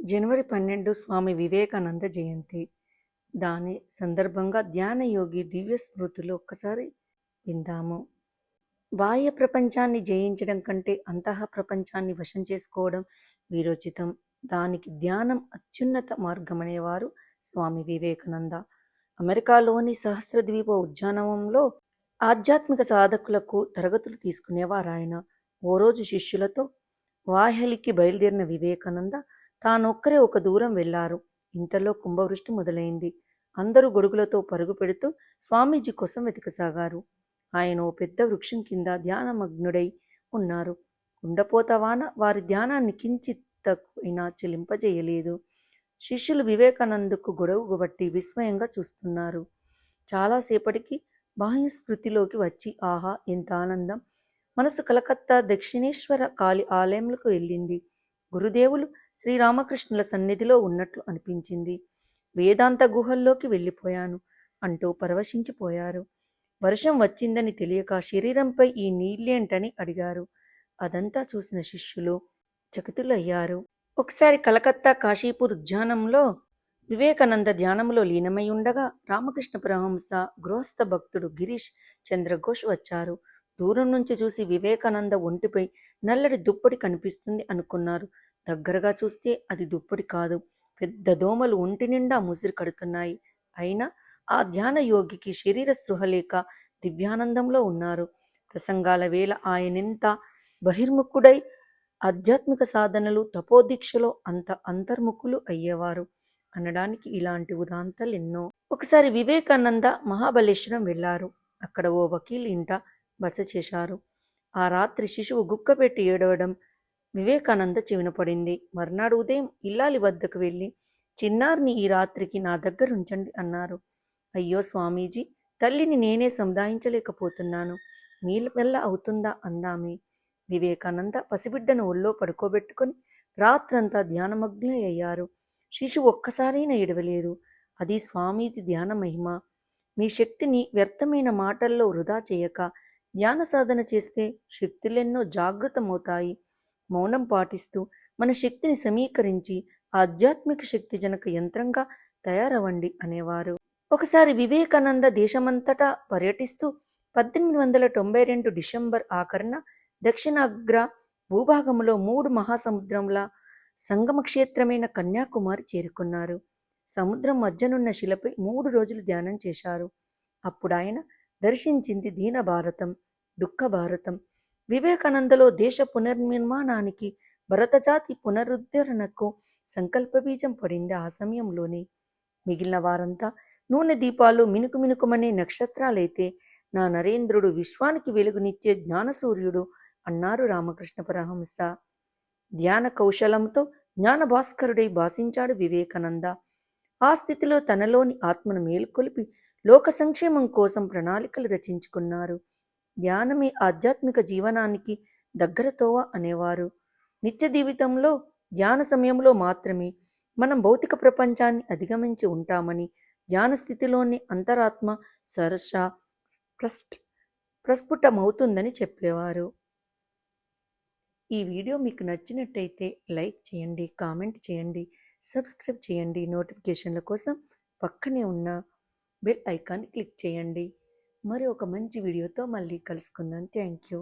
జనవరి పన్నెండు స్వామి వివేకానంద జయంతి. దాని సందర్భంగా ధ్యాన యోగి దివ్య స్మృతులు ఒక్కసారి విందాము. బాహ్య ప్రపంచాన్ని జయించడం కంటే అంతః ప్రపంచాన్ని వశం చేసుకోవడం వీరోచితం. దానికి ధ్యానం అత్యున్నత మార్గమనేవారు స్వామి వివేకానంద. అమెరికాలోని సహస్రద్వీప ఉద్యానవంలో ఆధ్యాత్మిక సాధకులకు తరగతులు తీసుకునేవారు ఆయన ఓ రోజు శిష్యులతో వాహలికి బయలుదేరిన వివేకానంద తానొక్కరే ఒక దూరం వెళ్ళారు ఇంతలో కుంభవృష్టి మొదలైంది. అందరూ గొడుగులతో పరుగు పెడుతూ స్వామీజీ కోసం వెతకసాగారు. ఆయన ఓ పెద్ద వృక్షం కింద ధ్యానమగ్నుడై ఉన్నారు. ఉండపోతవాన? వారి ధ్యానాన్ని కించిత్తైనా చెలింపజేయలేదు. శిష్యులు వివేకానందకు గొడవ బట్టి విస్మయంగా చూస్తున్నారు. చాలాసేపటికి బాహ్యస్మృతిలోకి వచ్చి ఆహా ఎంత ఆనందం! మనసు కలకత్తా దక్షిణేశ్వర కాళి ఆలయంలోకి వెళ్ళింది. గురుదేవులు శ్రీరామకృష్ణుల సన్నిధిలో ఉన్నట్లు అనిపించింది. వేదాంత గుహల్లోకి వెళ్ళిపోయాను. అంటూ పరవశించిపోయారు. వర్షం వచ్చిందని తెలియక శరీరంపై ఈ నీళ్ళేంటని అడిగారు. అదంతా చూసిన శిష్యులు చకితులయ్యారు. ఒకసారి కలకత్తా కాశీపూర్ ఉద్యానంలో వివేకానంద ధ్యానంలో లీనమై ఉండగా రామకృష్ణ పరమహంస గృహస్థ భక్తుడు గిరీష్ చంద్రఘోష్ వచ్చారు. దూరం నుంచి చూసి వివేకానంద ఒంటిపై నల్లడి దుప్పటి కనిపిస్తుంది అనుకున్నారు. దగ్గరగా చూస్తే అది దుప్పటి కాదు. పెద్ద దోమలు ఒంటి నిండా ముసిరి కడుతున్నాయి. అయినా ఆ ధ్యాన యోగికి శరీర స్పృహ లేక దివ్యానందంలో ఉన్నారు. ప్రసంగాల వేళ ఆయనెంత బహిర్ముఖుడై ఆధ్యాత్మిక సాధనలు తపోదీక్షలో అంత అంతర్ముఖులు అయ్యేవారు. అనడానికి ఇలాంటి ఉదాంతాలు ఎన్నో. ఒకసారి వివేకానంద మహాబలేశ్వరం వెళ్ళారు అక్కడ ఓ వకీల్ ఇంట బస చేశారు. ఆ రాత్రి శిశువు గుక్కపెట్టి ఏడవడం వివేకానంద చెవినపడింది. మర్నాడు ఉదయం ఇల్లాలి వద్దకు వెళ్ళి చిన్నారిని ఈ రాత్రికి నా దగ్గర ఉంచండి అన్నారు. అయ్యో స్వామీజీ తల్లిని నేనే సముదాయించలేకపోతున్నాను మీల అవుతుందా? అందామే. వివేకానంద పసిబిడ్డను ఒళ్ళో పడుకోబెట్టుకొని రాత్రంతా ధ్యానమగ్నులై అయ్యారు శిశువు ఒక్కసారైనా ఎడవలేదు అది స్వామీజీ ధ్యాన మహిమ. మీ శక్తిని వ్యర్థమైన మాటల్లో వృధా చేయక ధ్యాన సాధన చేస్తే శక్తులెన్నో జాగృతమవుతాయి. మౌనం పాటిస్తూ మన శక్తిని సమీకరించి ఆధ్యాత్మిక శక్తి జనక యంత్రంగా తయారవ్వండి అనేవారు. ఒకసారి వివేకానంద దేశమంతటా పర్యటిస్తూ పద్దెనిమిది వందల తొంభై రెండు డిసెంబర్ ఆఖరణ దక్షిణాగ్ర భూభాగంలో మూడు మహాసముద్రంల సంగమ క్షేత్రమైన కన్యాకుమారి చేరుకున్నారు. సముద్రం మధ్యనున్న శిలపై మూడు రోజులు ధ్యానం చేశారు. అప్పుడు ఆయన దర్శించింది దీన భారతం దుఃఖ భారతం వివేకానందలో దేశ పునర్నిర్మాణానికి భరతజాతి పునరుద్ధరణకు సంకల్ప బీజం పడింది ఆ సమయంలోనే. మిగిలిన వారంతా నూనె దీపాలు మినుకు మినుకుమనే నక్షత్రాలైతే నా నరేంద్రుడు విశ్వానికి వెలుగునిచ్చే జ్ఞానసూర్యుడు అన్నారు రామకృష్ణ పరహంస ధ్యాన కౌశలంతో జ్ఞాన భాస్కరుడై భాషించాడు వివేకానంద. ఆ స్థితిలో తనలోని ఆత్మను మేలుకొలిపి లోక సంక్షేమం కోసం ప్రణాళికలు రచించుకున్నారు. ధ్యానమే ఆధ్యాత్మిక జీవనానికి దగ్గరతోవ అనేవారు. నిత్య జీవితంలో ధ్యాన సమయంలో మాత్రమే మనం భౌతిక ప్రపంచాన్ని అధిగమించి ఉంటామని ధ్యాన స్థితిలోని అంతరాత్మ సరస ప్రస్ట్ ప్రస్ఫుటమవుతుందని చెప్పేవారు. ఈ వీడియో మీకు నచ్చినట్టయితే లైక్ చేయండి కామెంట్ చేయండి సబ్స్క్రైబ్ చేయండి. నోటిఫికేషన్ల కోసం పక్కనే ఉన్న బెల్ ఐకాన్ క్లిక్ చేయండి. మరి ఒక మంచి వీడియోతో మళ్ళీ కలుసుకుందాం. Thank you